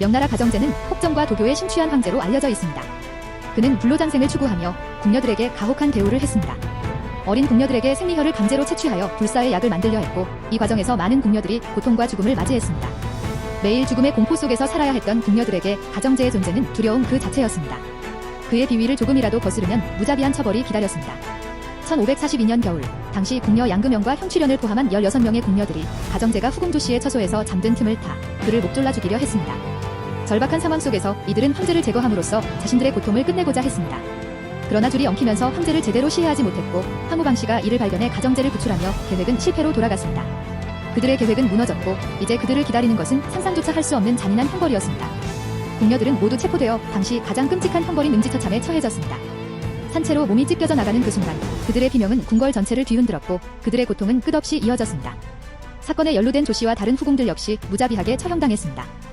명나라 가정제는 폭정과 도교에 심취한 황제로 알려져 있습니다. 그는 불로장생을 추구하며 궁녀들에게 가혹한 대우를 했습니다. 어린 궁녀들에게 생리혈을 강제로 채취하여 불사의 약을 만들려 했고 이 과정에서 많은 궁녀들이 고통과 죽음을 맞이했습니다. 매일 죽음의 공포 속에서 살아야 했던 궁녀들에게 가정제의 존재는 두려움 그 자체였습니다. 그의 비위를 조금이라도 거스르면 무자비한 처벌이 기다렸습니다. 1542년 겨울, 당시 궁녀 양금영과 형취련을 포함한 16명의 궁녀들이 가정제가 후궁조 씨의 처소에서 잠든 틈을 타 그를 목 졸라 죽이려 했습니다. 절박한 상황 속에서 이들은 황제를 제거함으로써 자신들의 고통을 끝내고자 했습니다. 그러나 줄이 엉키면서 황제를 제대로 시해하지 못했고 황후방 씨가 이를 발견해 가정제를 구출하며 계획은 실패로 돌아갔습니다. 그들의 계획은 무너졌고 이제 그들을 기다리는 것은 상상조차 할 수 없는 잔인한 형벌이었습니다. 궁녀들은 모두 체포되어 당시 가장 끔찍한 형벌인 음지처참에 처해졌습니다. 산채로 몸이 찢겨져 나가는 그 순간 그들의 비명은 궁궐 전체를 뒤흔들었고 그들의 고통은 끝없이 이어졌습니다. 사건에 연루된 조 씨와 다른 후궁들 역시 무자비하게 처형당했습니다.